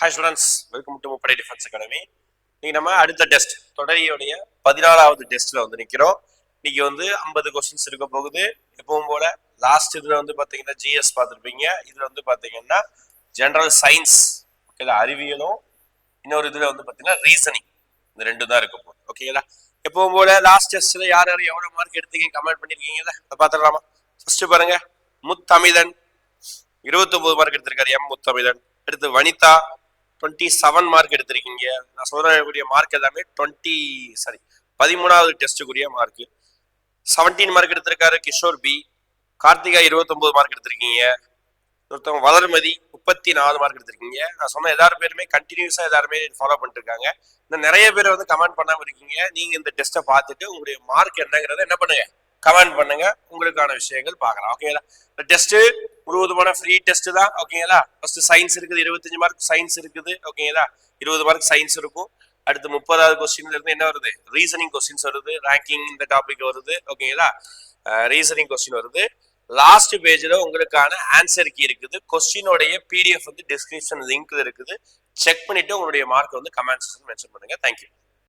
Hi students welcome to முப்படை defence academy இன்னைக்கு நம்ம அடுத்த டெஸ்ட் தொடரியுடைய பதினாலாவது டெஸ்ட்ல வந்து நிக்கிறோம். இன்னைக்கு வந்து ஐம்பது கொஸ்டின்ஸ் இருக்க போகுது. எப்பவும் போல லாஸ்ட் இதுல வந்து பாத்தீங்கன்னா ஜிஎஸ் பார்த்துருப்பீங்க. இதுல வந்து பாத்தீங்கன்னா ஜெனரல் சயின்ஸ் ஓகேங்களா அறிவியலும் இன்னொரு இதுல வந்து பாத்தீங்கன்னா ரீசனிங் இந்த ரெண்டு தான் இருக்க போகுது ஓகேங்களா எப்பவும் போல லாஸ்ட் டெஸ்ட்ல யார் யார் எவ்வளவு மார்க் எடுத்தீங்க கமெண்ட் பண்ணிருக்கீங்கல்ல? அதை பாத்துடலாமா ஃபர்ஸ்ட் பாருங்க முத்தமிழன். இருபத்தொன்பது மார்க் எடுத்திருக்காரு எம் முத்தமிழன். அடுத்து வனிதா. டுவெண்ட்டி செவன் மார்க் எடுத்திருக்கீங்க. நான் சொல்றக்கூடிய மார்க் எல்லாமே டுவெண்ட்டி சாரி பதிமூணாவது டெஸ்ட்டுக்குரிய மார்க் செவன்டீன் மார்க் எடுத்திருக்காரு கிஷோர் பி. கார்த்திகா இருபத்தொம்போது மார்க் எடுத்திருக்கீங்க. ஒருத்தவங்க வளர்மதி முப்பத்தி நாலு மார்க் எடுத்திருக்கீங்க. நான் சொன்ன எல்லாரும் பேருமே கண்டினியூஸாக எல்லாருமே ஃபாலோ பண்ணிட்டு இருக்காங்க இன்னும் நிறைய பேர் வந்து கமெண்ட் பண்ணாமல் இருக்கீங்க. நீங்கள் இந்த டெஸ்ட்டை பார்த்துட்டு உங்களுடைய மார்க் என்னங்கிறத என்ன பண்ணுங்க? கமெண்ட் பண்ணுங்க. உங்களுக்கான விஷயங்கள் பார்க்கலாம். ஓகேங்களா இந்த டெஸ்ட்டு முழுவதுமான ஃப்ரீ டெஸ்ட் தான் ஓகேங்களா ஃபர்ஸ்ட் சயின்ஸ் இருக்குது இருபத்தஞ்சு மார்க் சயின்ஸ் இருக்குது ஓகேங்களா இருபது மார்க் சயின்ஸ் இருக்கும். அடுத்து முப்பதாவது கொஸ்டின்ல இருந்து என்ன வருது? ரீசனிங் கொஸ்டின்ஸ் வருது ரேங்கிங் இந்த டாபிக் வருது ஓகேங்களா ரீசனிங் கொஸ்டின் வருது. லாஸ்ட் பேஜில் உங்களுக்கான ஆன்சர் கீ இருக்குது. கொஸ்டினோடைய பிடிஎஃப் வந்து டிஸ்கிரிப்ஷன் லிங்க்ல இருக்குது. செக் பண்ணிட்டு உங்களுடைய மார்க் வந்து கமெண்ட் மென்ஷன் பண்ணுங்க. தேங்க்யூ